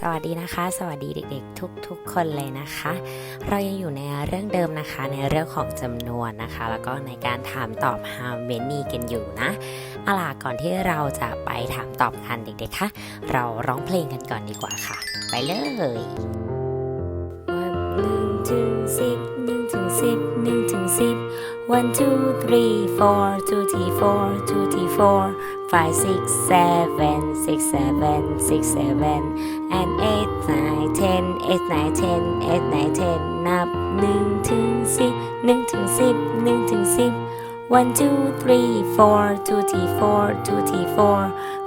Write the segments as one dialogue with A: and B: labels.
A: สวัสดีนะคะ สวัสดีเด็กๆ ทุกๆ คนเลยนะคะ เรายังอยู่ในเรื่องเดิมนะคะ ในเรื่องของจำนวนนะคะ แล้วก็ในการถามตอบ how many กันอยู่นะเอาล่ะก่อนที่เราจะไปถามตอบกันเด็กๆคะเราร้องเพลงกันก่อนดีกว่าค่ะ ไปเลยหนึ่งถึงสิบหนึ่งถึงสิบหนึ่งถึงสิบ one two three four two three four two three four five six seven six seven six seven and eight nine ten eight nine ten eight nine ten นับหนึ่งถึงสิบหนึ่งถึงสิบหนึ่งถึงสิบ one two three four two three four two three four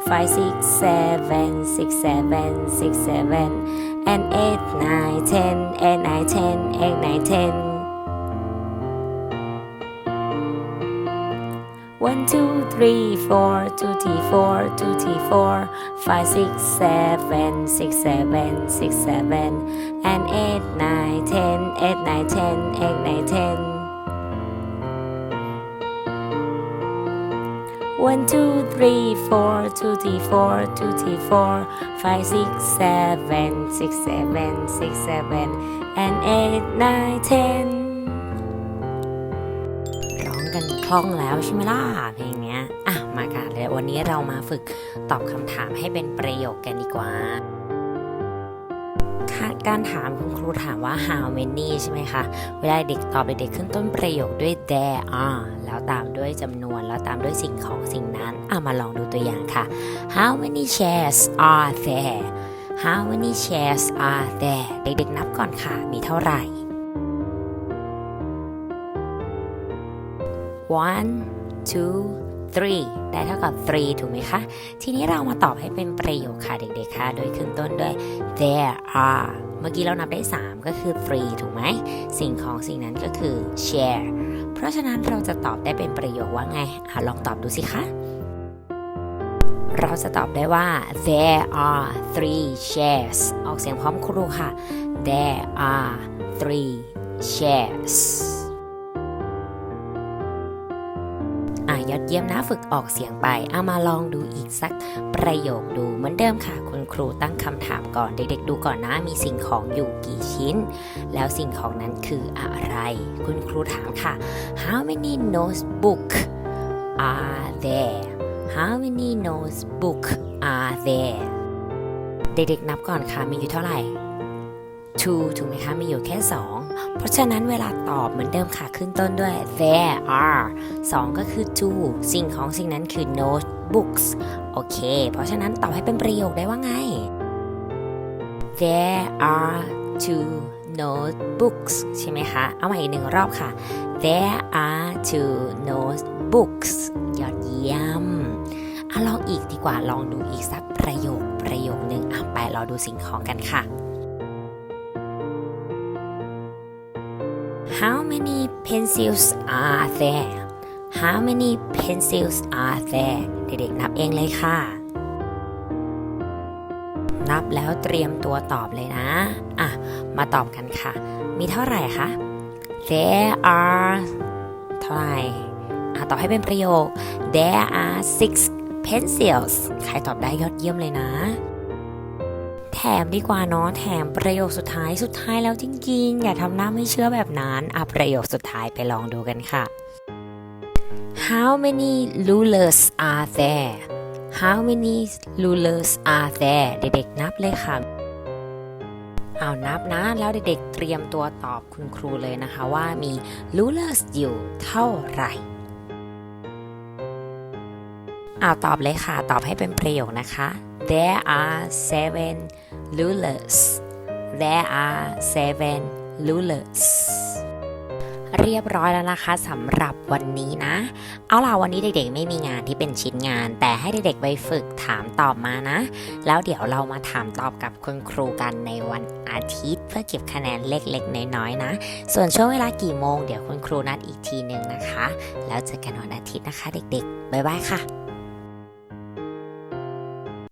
A: five six seven six seven six seven and eight nine ten eight nine ten eight nine ten One, two, three, four, two, three, four, two, three, four, five, six, seven, six, seven, six, seven, and eight, nine, ten, eight, nine, ten, eight, nine, ten. One, two, three, four, two, three, four, two, three, four, five, six, seven, six, seven, six, seven, and eight, nine, ten. กันคล่องแล้วใช่ไหมล่ะเพลงเนี้ยอะมาค่ะเดี๋ยววันนี้เรามาฝึกตอบคำถามให้เป็นประโยคกันดีกว่าการถามคุณครูถามว่า how many ใช่ไหมคะ เวลาเด็กตอบเด็กๆขึ้นต้นประโยคด้วย there are แล้วตามด้วยจำนวนแล้วตามด้วยสิ่งของสิ่งนั้นอะมาลองดูตัวอย่างค่ะ how many chairs are there how many chairs are there เด็กๆนับก่อนค่ะ มีเท่าไหร่ one two three ได้เท่ากับ three ถูกไหมคะ ทีนี้เรามาตอบให้เป็นประโยคค่ะเด็กๆค่ะ โดยขึ้นต้นด้วย there are เมื่อกี้เรานับได้ 3 ก็คือ three ถูกไหม สิ่งของสิ่งนั้นก็คือ share เพราะฉะนั้นเราจะตอบได้เป็นประโยคว่าไงอลองตอบดูสิคะเราจะตอบได้ว่า there are three chairs ออกเสียงพร้อมครูค่ะ there are three chairs อะยอดเยี่ยมนะฝึกออกเสียงไป เอามาลองดูอีกสักประโยคดูเหมือนเดิมค่ะ คุณครูตั้งคำถามก่อนเด็กๆ ดูก่อนนะมีสิ่งของอยู่กี่ชิ้น แล้วสิ่งของนั้นคืออะไร คุณครูถามค่ะ how many notebook are there how many notebook are there เด็กๆนับก่อนค่ะมีอยู่เท่าไหร่ two ถูกไหมคะมีอยู่แค่ 2 เพราะฉะนั้นเวลาตอบเหมือนเดิมค่ะขึ้นต้นด้วย there are 2 ก็คือ two สิ่งของสิ่งนั้นคือ notebooks โอเค เพราะฉะนั้นตอบให้เป็นประโยคได้ว่าไง there are two notebooks ใช่ไหมคะ เอาใหม่อีกหนึ่งรอบค่ะ there are two notebooks ยอดเยี่ยมอะลองอีกดีกว่า ลองดูอีกสักประโยคประโยคหนึ่งอะไปรอดูสิ่งของกันค่ะ How many pencils are there How many pencils are there เด็กๆนับเองเลยค่ะ นับแล้วเตรียมตัวตอบเลยนะ อะ มาตอบกันค่ะ มีเท่าไหร่คะ There are เท่าไหร่อะตอบให้เป็นประโยค There are six pencils ใครตอบได้ยอดเยี่ยมเลยนะ แถมดีกว่าเนาะแถมประโยคสุดท้ายสุดท้ายแล้วจริงๆ อย่าทำหน้าไม่เชื่อแบบนั้นอะประโยคสุดท้ายไปลองดูกันค่ะ How many rulers are there How many rulers are there เด็กๆนับเลยค่ะเอานับนะ แล้วเด็กๆเตรียมตัวตอบคุณครูเลยนะคะว่ามี rulers อยู่เท่าไหร่เอาตอบเลยค่ะ ตอบให้เป็นประโยคนะคะ There are seven rulers There are seven rulers เรียบร้อยแล้วนะคะสำหรับวันนี้นะ เอาล่ะวันนี้เด็กๆไม่มีงานที่เป็นชิ้นงาน แต่ให้เด็กๆไปฝึกถามตอบมานะ แล้วเดี๋ยวเรามาถามตอบกับคุณครูกันในวันอาทิตย์ เพื่อเก็บคะแนนเล็กๆ น้อยๆนะ ส่วนช่วงเวลากี่โมงเดี๋ยวคุณครูนัดอีกทีหนึ่งนะคะ แล้วเจอกันวันอาทิตย์นะคะ เด็กๆบ๊ายบายค่ะ